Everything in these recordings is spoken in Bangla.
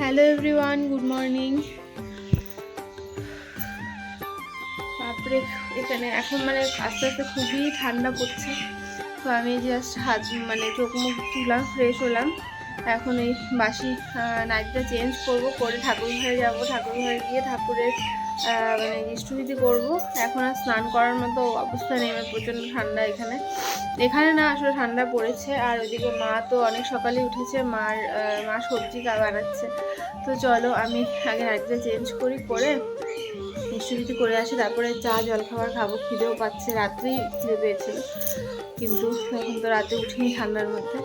হ্যালো এভরিওয়ান গুড মর্নিং তারপরে এখানে এখন মানে আস্তে আস্তে খুবই ঠান্ডা পড়ছে। তো আমি জাস্ট হাত মানে চোখ মুখ তুলাম ফ্রেশ হলাম। এখন এই বাসি নাইটটা চেঞ্জ করব করে ঠাকুর ঘরে যাব। ঠাকুর ঘরে গিয়ে ঠাকুরের মানে ইষ্টবিধি করব। এখন আর স্নান করার মতো অবস্থা নেই আমার প্রচণ্ড ঠান্ডা এখানে। এখানে না আসলে ঠান্ডা পড়েছে, আর ওইদিকে মা তো অনেক সকালে উঠেছে, মার মা সবজি কা বানাচ্ছে। তো চলো আমি আগে নাইটটা চেঞ্জ করি, করে ইষ্টবিধি করে আসি। তারপরে চা জল খাবার খাব, খিদেও পাচ্ছে রাত্রেই খিদে পেয়েছিল। কিন্তু এখন তো রাতে উঠিনি ঠান্ডার মধ্যে।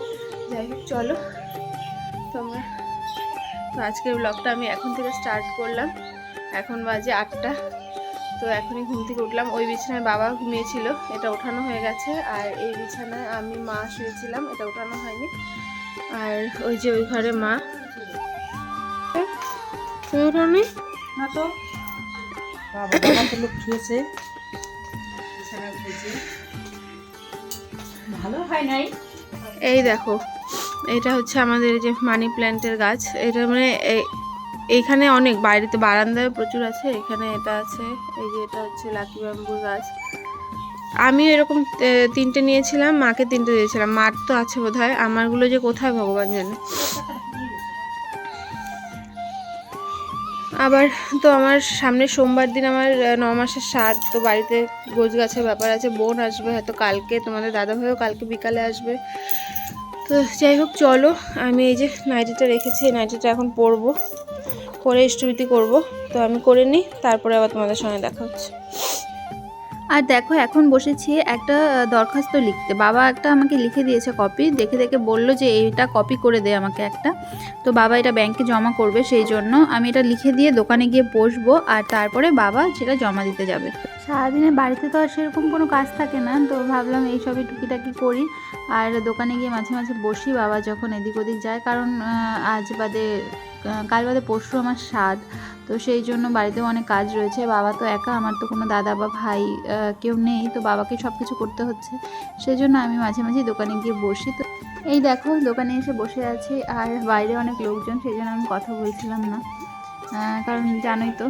যাই হোক, চলো তোমরা। তো আজকের ব্লগটা আমি এখন থেকে স্টার্ট করলাম। এখন বাজে আটটা। তো এখনই ঘুম থেকে উঠলাম। ওই বিছানায় বাবা ঘুমিয়েছিল এটা ওঠানো হয়ে গেছে। আর এই বিছানায় আমি মা শুয়েছিলাম এটা ওঠানো হয়নি। আর ওই যে ওই ঘরে মা। তুমি ওঠানোই? না তো। বাবা বাবা তো লোক শুয়েছে। ভালো হয় নাই? এই দেখো এটা হচ্ছে আমাদের এই যে মানি প্ল্যান্টের গাছ। এটা মানে এই- এইখানে অনেক বাইরেতে বারান্দায় প্রচুর আছে, এখানে এটা আছে, এই যে এটা হচ্ছে লাকি ব্যাম্বুর গাছ। আমি এরকম তিনটে নিয়েছিলাম, মাকে তিনটে দিয়েছিলাম, মার তো আছে বোধ হয় আমারগুলো যে কোথায় ভগবান জানে। আবার তো আমার সামনে সোমবার দিন আমার ন মাসের স্বাদ তো বাড়িতে গোছ গাছের ব্যাপার আছে, বোন আসবে, হয়তো কালকে, তোমাদের দাদা ভাইও কালকে বিকালে আসবে। তো যাই হোক, চলো, আমি এই যে নাইটিটা রেখেছি, এই নাইটিটা এখন পরবো। করে ইষ্টভীতি করব। তো আমি করে নিই, তারপরে আবার তোমাদের সঙ্গে দেখা হচ্ছে। আর দেখো, এখন বসেছি একটা দরখাস্ত লিখতে। বাবা একটা আমাকে লিখে দিয়েছে কপি দেখে দেখে বলল যে, এইটা কপি করে দে আমাকে একটা। তো বাবা এটা ব্যাংকে জমা করবে সেই জন্য। আমি এটা লিখে দিয়ে দোকানে গিয়ে বসবো, আর তারপরে বাবা সেটা জমা দিতে যাবে। সারাদিনে বাড়িতে তো আর সেরকম কোনো কাজ থাকে না। তো ভাবলাম এইসবই টুকিটাকি করি। আর দোকানে গিয়ে মাঝে মাঝে বসি। বাবা যখন এদিক ওদিক যায়, কারণ আজ বাদে কাল বাদে পরশু আমার স্বাদ তো সেই জন্য বাড়িতেও অনেক কাজ রয়েছে। বাবা তো একা, আমার তো কোনো দাদা বা ভাই কেউ নেই। তো বাবাকে সব কিছু করতে হচ্ছে। সেই জন্য আমি মাঝে মাঝে দোকানে গিয়ে বসি। তো এই দেখো, দোকানে এসে বসে আছি। আর বাইরে অনেক লোকজন, সেই জন্য আমি কথা বলছিলাম না। কারণ জানোই তো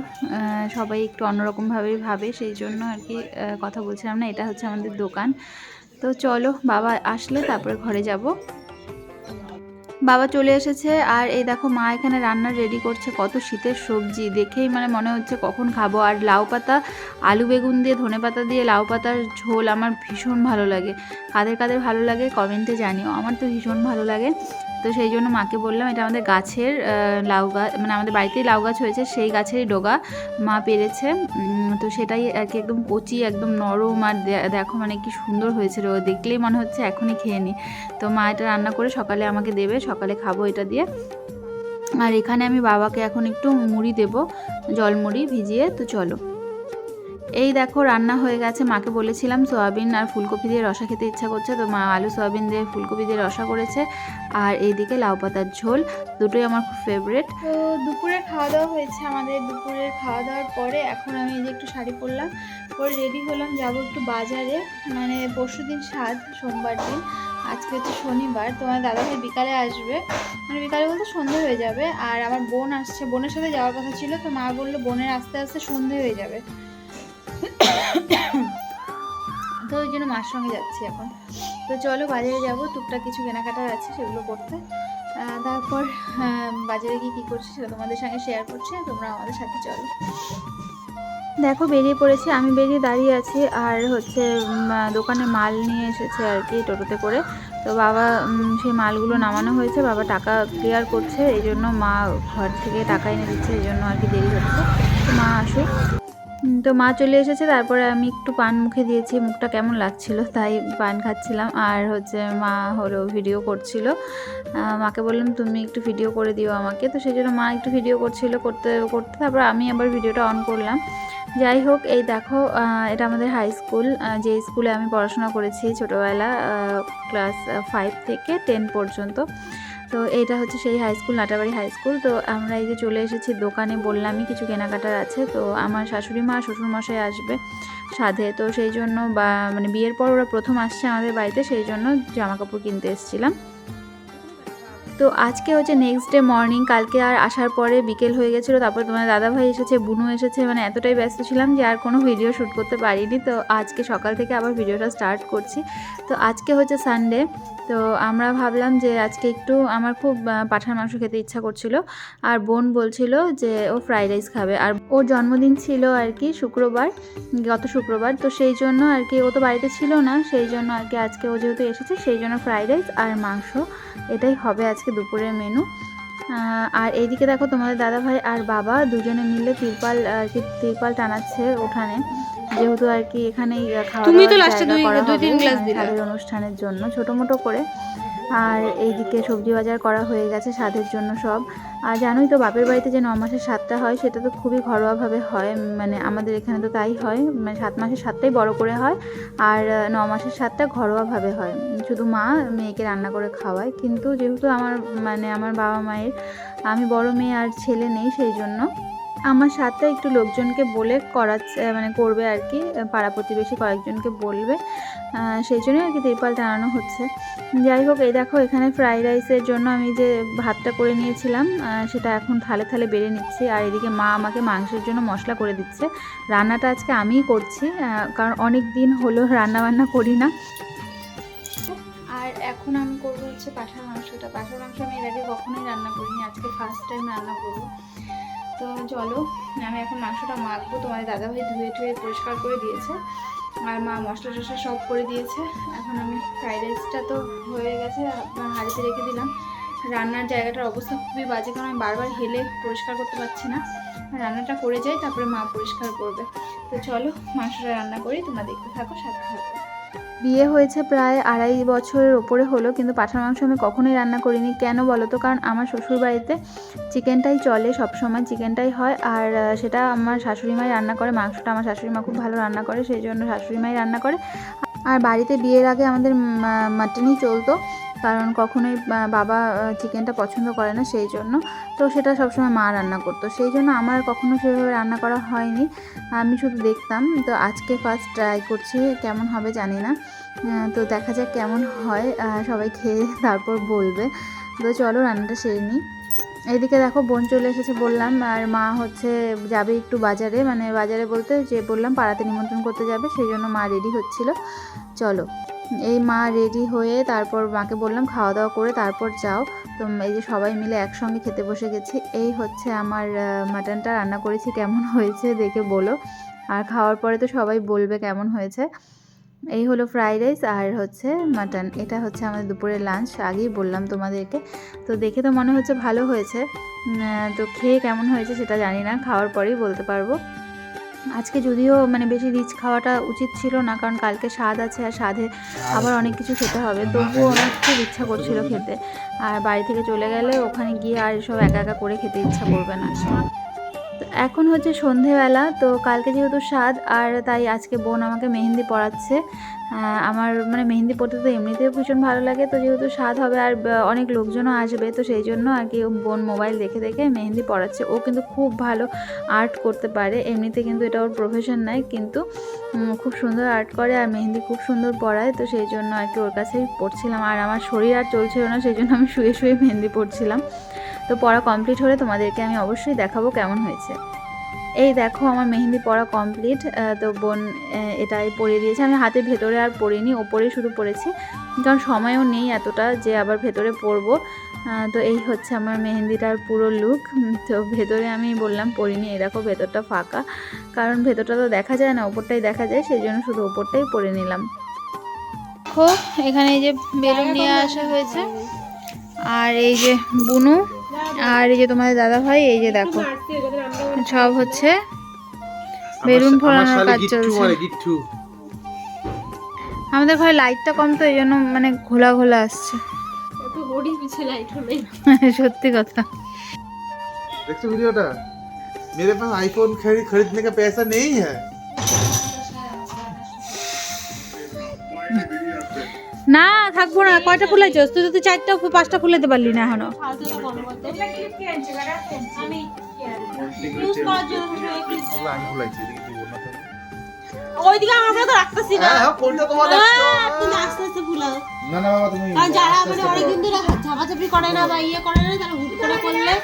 সবাই একটু অন্যরকমভাবেই ভাবে। সেই জন্য আর কি কথা বলছিলাম না। এটা হচ্ছে আমাদের দোকান। তো চলো, বাবা আসলে তারপরে ঘরে যাব। বাবা চলে এসেছে আর এই দেখো মা এখানে রান্না রেডি করছে কত শীতের সবজি। দেখেই মানে মনে হচ্ছে কখন খাব। আর লাউ পাতা, আলু বেগুন দিয়ে, ধনে পাতা দিয়ে লাউ পাতার ঝোল আমার ভীষণ ভালো লাগে। কাদের কাদের ভালো লাগে কমেন্টে জানিও। আমার তো ভীষণ ভালো লাগে। তো সেই জন্য মাকে বললাম, এটা আমাদের গাছের লাউ গাছ মানে আমাদের বাড়িতেই লাউ গাছ হয়েছে, সেই গাছেরই ডোগা মা পেরেছে। তো সেটাই আর কি একদম কচি, একদম নরম আর দেখো মানে কি সুন্দর হয়েছিল দেখলেই মনে হচ্ছে এখনই খেয়ে নিই তো মা এটা রান্না করে সকালে আমাকে দেবে। সকালে খাব এটা দিয়ে। আর এখানে আমি বাবাকে এখন একটু মুড়ি দেব, জল মুড়ি ভিজিয়ে, তো চলো। এই দেখো রান্না হয়ে গেছে, মাকে বলেছিলাম সোয়াবিন আর ফুলকপি দিয়ে রসা খেতে ইচ্ছা করছে, তো মা আলু সোয়াবিন দিয়ে ফুলকপি দিয়ে রসা করেছে। আর এইদিকে লাউ পাতার ঝোল, দুটোই আমার খুব ফেভারেট তো দুপুরে খাওয়া দাওয়া হয়েছে আমাদের, দুপুরের খাওয়া দাওয়ার পরে এখন আমি এই যে একটু শাড়ি পরলাম, পরে রেডি হলাম, যাব একটু বাজারে। মানে পরশু দিন সাত সোমবার দিন। আজকে হচ্ছে শনিবার, তো আমার দাদা দাদাভাই বিকালে আসবে। মানে বিকালে বলতে সন্ধে হয়ে যাবে। আর আমার বোন আসছে, বোনের সাথে যাওয়ার কথা ছিল, তো মা বলল বোনের আস্তে আস্তে সন্ধে হয়ে যাবে। তো ওই জন্য মার সঙ্গে যাচ্ছি এখন। তো চলো বাজারে যাব, টুকটাক কিছু কেনাকাটার আছে সেগুলো করতে। তারপর বাজারে গিয়ে কী করছি সেটা তোমাদের সঙ্গে শেয়ার করছি, তোমরা আমাদের সাথে চলো। দেখো, বেরিয়ে পড়েছি। আমি বেরিয়ে দাঁড়িয়ে আছি আর হচ্ছে দোকানে মাল নিয়ে এসেছে আর কি টোটোতে করে। তো বাবা সেই মালগুলো নামানো হয়েছে। বাবা টাকা ক্লিয়ার করছে এই জন্য মা ঘর থেকে টাকা এনে দিচ্ছে এই জন্য আর কি দেরি হচ্ছে। মা আসুক। তো মা চলে এসেছে, তারপরে আমি একটু পান মুখে দিয়েছি, মুখটা কেমন লাগছিল তাই পান খাচ্ছিলাম। আর হচ্ছে মা হলো ভিডিও করছিল। মাকে বললাম, তুমি একটু ভিডিও করে দিও আমাকে। তো সেই জন্য মা একটু ভিডিও করছিল, করতে করতে তারপর আমি আবার ভিডিওটা অন করলাম। যাই হোক, এই দেখো এটা আমাদের হাই স্কুল যে স্কুলে আমি পড়াশোনা করেছি ছোটোবেলা ক্লাস ফাইভ থেকে টেন পর্যন্ত। তো এটা হচ্ছে সেই high school Natabari high school তো আমরা এই যে চলে এসেছি দোকানে, বললামই কিছু কেনাকাটার আছে। তো আমার শাশুড়ি মা, শ্বশুরমশাই আসবে সাধে। তো সেই জন্য বা মানে বিয়ের পর ওরা প্রথম আসছে আমাদের বাড়িতে, সেই জন্য জামা কাপড় কিনতে এসেছিলাম। তো আজকে হচ্ছে নেক্সট ডে মর্নিং কালকে আর আসার পরে বিকেল হয়ে গেছিল, তারপর তোমার দাদাভাই এসেছে, বুনু এসেছে মানে এতটাই ব্যস্ত ছিলাম যে আর কোনো ভিডিও শ্যুট করতে পারিনি। তো আজকে সকাল থেকে আবার ভিডিওটা স্টার্ট করছি। তো আজকে হচ্ছে সানডে তো আমরা ভাবলাম যে আজকে একটু আমার খুব পাঁঠার মাংস খেতে ইচ্ছা করছিল। আর বোন বলছিল যে ও ফ্রাইড রাইস খাবে। আর ওর জন্মদিন ছিল আর কি শুক্রবার, গত শুক্রবার, তো সেই জন্য আর কি ও তো বাড়িতে ছিল না, সেই জন্য আর কি আজকে ও যেহেতু এসেছে, সেই জন্য ফ্রাইড রাইস আর মাংস, এটাই হবে আজকে দুপুরের মেনু আহ, আর এইদিকে দেখো তোমাদের দাদা ভাই আর বাবা দুজনে মিলে তিরপাল আর কি তিরপাল টানাচ্ছে উঠানে। যেহেতু আর কি এখানেই খাওয়া দাওয়া জায়গা করা হবে, অনুষ্ঠানের জন্য ছোট মোটো করে। আর এইদিকে সবজি বাজার করা হয়ে গেছে স্বাদের জন্য সব। আর জানোই তো বাপের বাড়িতে যে ন মাসের সাতটা হয়, সেটা তো খুবই ঘরোয়াভাবে হয় মানে আমাদের এখানে তো তাই হয় মানে সাত মাসের সাতটাই বড় করে হয়। আর ন মাসের স্বাদটা ঘরোয়াভাবে হয়, শুধু মা মেয়েকে রান্না করে খাওয়ায়। কিন্তু যেহেতু আমার মানে আমার বাবা মায়ের, আমি বড় মেয়ে আর ছেলে নেই, সেই জন্য আমার সাথে একটু লোকজনকে বলে করাচ্ছে মানে করবে আর কি পাড়া প্রতিবেশী কয়েকজনকে বলবে। সেই জন্যই আর কি তিরপাল টানানো হচ্ছে। যাই হোক, এই দেখো, এখানে ফ্রাইড রাইসের জন্য আমি যে ভাতটা করে নিয়েছিলাম সেটা এখন থালে থালে বেড়ে নিচ্ছি। আর এদিকে মা আমাকে মাংসের জন্য মশলা করে দিচ্ছে। রান্নাটা আজকে আমিই করছি কারণ অনেক দিন হলো রান্না বান্না করি না। আর এখন আমি করব হচ্ছে পাঠার মাংসটা। পাঠার মাংস আমি এর আগে কখনোই রান্না করিনি, আজকে ফার্স্ট টাইম রান্না করব। তো চলো, আমি এখন মাংসটা মাখবো। তোমার দাদাভাই ধুয়ে টুয়ে পরিষ্কার করে দিয়েছে। আর মা মশলা টশলা সব করে দিয়েছে। এখন আমি ফ্রাইড রাইসটা তো হয়ে গেছে হাড়িতে রেখে দিলাম। রান্নার জায়গাটার অবস্থা খুবই বাজে, কারণ আমি বারবার হেলে পরিষ্কার করতে পারছি না। রান্নাটা করে যাই, তারপরে মা পরিষ্কার করবে। তো চলো, মাংসটা রান্না করি, তোমরা দেখতে থাকো, সাথে থাকো। বিয়ে হয়েছে প্রায় আড়াই বছরের ওপরে হলো, কিন্তু পাঁঠার মাংস আমি কখনোই রান্না করিনি। কেন বলো তো? কারণ আমার শ্বশুর বাড়িতে চিকেনটাই চলে সব সময় চিকেনটাই হয়। আর সেটা আমার শাশুড়ি মাই রান্না করে, মাংসটা আমার শাশুড়ি মা খুব ভালো রান্না করে, সেই জন্য শাশুড়ি মাই রান্না করে। আর বাড়িতে বিয়ের আগে আমাদের মাটনই চলতো। কারণ কখনোই বাবা চিকেনটা পছন্দ করে না সেই জন্য। তো সেটা সবসময় মা রান্না করতো। সেই জন্য আমার কখনো সেভাবে রান্না করা হয়নি। আমি শুধু দেখতাম, তো আজকে ফার্স্ট ট্রাই করছি, কেমন হবে জানি না। তো দেখা যাক কেমন হয় সবাই খেয়ে তারপর বলবে। তো চলো রান্নাটা সেরে নিই। এদিকে দেখো, বোন চলে এসেছে বললাম, আর মা হচ্ছে যাবে একটু বাজারে। মানে বাজারে বলতে যে বললাম, পাড়াতে নিমন্ত্রণ করতে যাবে, সেই জন্য মা রেডি হচ্ছিল। চলো। এই মা রেডি হয়ে তারপর মাকে বললাম, খাওয়া দাওয়া করে তারপর যাও। তো এই যে সবাই মিলে একসঙ্গে খেতে বসে গেছি। এই হচ্ছে আমার মাটনটা রান্না করেছি, কেমন হয়েছে দেখে বলো। আর খাওয়ার পরে তো সবাই বলবে কেমন হয়েছে। এই হলো ফ্রাইড রাইস আর হচ্ছে মাটন এটা হচ্ছে আমাদের দুপুরের লাঞ্চ আগেই বললাম তোমাদেরকে। তো দেখে তো মনে হচ্ছে ভালো হয়েছে। তো খেয়ে কেমন হয়েছে সেটা জানি না, খাওয়ার পরেই বলতে পারব। আজকে যদিও মানে বেশি রিচ খাওয়াটা উচিত ছিল না, কারণ কালকে স্বাদ আছে আর স্বাদে আবার অনেক কিছু খেতে হবে। তবুও আমার খুব ইচ্ছা করছিল খেতে। আর বাড়ি থেকে চলে গেলে ওখানে গিয়ে আর এসব একা একা করে খেতে ইচ্ছা করবে না। এখন হচ্ছে সন্ধেবেলা, তো কালকে যেহেতু স্বাদ, আর তাই আজকে বোন আমাকে মেহেন্দি পড়াচ্ছে আমার মানে মেহেন্দি পড়তে তো এমনিতেও ভীষণ ভালো লাগে, তো যেহেতু স্বাদ হবে আর অনেক লোকজনও আসবে, তো সেই জন্য আর কি বোন মোবাইল দেখে দেখে মেহেন্দি পড়াচ্ছে ও কিন্তু খুব ভালো আর্ট করতে পারে, এমনিতে কিন্তু এটা ওর প্রফেশন নয় কিন্তু খুব সুন্দর আর্ট করে আর মেহেন্দি খুব সুন্দর পড়ায় তো সেই জন্য আর কি ওর কাছেই পড়ছিলাম আর আমার শরীর আর চলছিল না, সেই জন্য আমি শুয়ে শুয়ে মেহেন্দি পড়ছিলাম তো পড়া কমপ্লিট হলে তোমাদেরকে আমি অবশ্যই দেখাবো কেমন হয়েছে। এই দেখো আমার মেহেন্দি পড়া কমপ্লিট তো বোন এটাই পরিয়ে দিয়েছে। আমি হাতে ভেতরে আর পরিনি ওপরেই শুধু পরেছি কারণ সময়ও নেই এতটা যে আবার ভেতরে পরবো তো এই হচ্ছে আমার মেহেন্দিটার পুরো লুক তো ভেতরে আমি বললাম পরিনি এই দেখো ভেতরটা ফাঁকা। কারণ ভেতরটা তো দেখা যায় না ওপরটাই দেখা যায় সেই জন্য শুধু ওপরটাই পরে নিলাম। দেখো এখানে এই যে বেলুন নিয়ে আসা হয়েছে। আর এই যে বুনু আর এই যে তোমাদের দাদা ভাই এই যে দেখো। সব হচ্ছে বেলুন ফোলানোর কাজ চলছে। আমাদের ঘরে লাইটটা কম তো এই জন্য মানে ঘোলা ঘোলা আসছে। সত্যি কথা। দেখছ ভিডিওটা? मेरे पास आईफोन खरीद खरीदने का पैसा नहीं है না থাকব না। কয়টা ফুলাইছ তুই তো চারটা পাঁচটা ফুল দিতে পারলি না এখনও। ওইদিকে আমরা তো রাখতেছি না। হ্যাঁ হ্যাঁ কোনটা তোমার আহ, তুমি আস্তে আস্তে ফুলাও না না বাবা তুমি কারণ যারা মানে অনেকদিন ধরে ঝাপাঝাপি করে না বা ইয়ে করে না তারা হুট করে করলে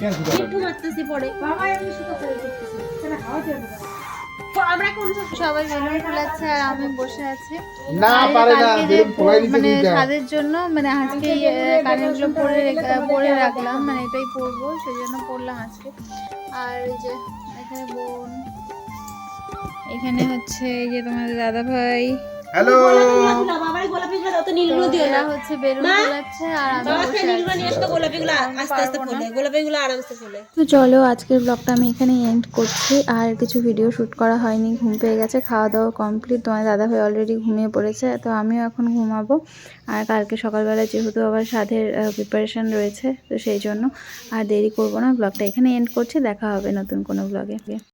কেন একটু মারতেছি পরে। বাবা আমি শুধু করে করতেছি। তাহলে খাওয়া যাবে না আমরা কোন সবাই বেলুন ফুলাচ্ছে আর আমি বসে আছি। না পারে না মানে ছাদের জন্য মানে আজকে কানেরগুলো পরে পরে রাখলাম মানে এটাই পরবো সেই জন্য পরলাম আজকে। আর এই যে এখানে বোন এখানে হচ্ছে গিয়ে যে তোমাদের দাদা ভাই হ্যালো হচ্ছে বেলুন আর তো চলো আজকের ব্লগটা আমি এখানে এন্ড করছি। আর কিছু ভিডিও শ্যুট করা হয়নি ঘুম পেয়ে গেছে খাওয়া দাওয়া কমপ্লিট তোমার দাদাভাই অলরেডি ঘুমিয়ে পড়েছে তো আমিও এখন ঘুমাবো। আর কালকে সকালবেলা যেহেতু আবার সাধের প্রিপারেশন রয়েছে তো সেই জন্য। আর দেরি করব না ব্লগটা এখানে এন্ড করছি দেখা হবে নতুন কোনো ব্লগে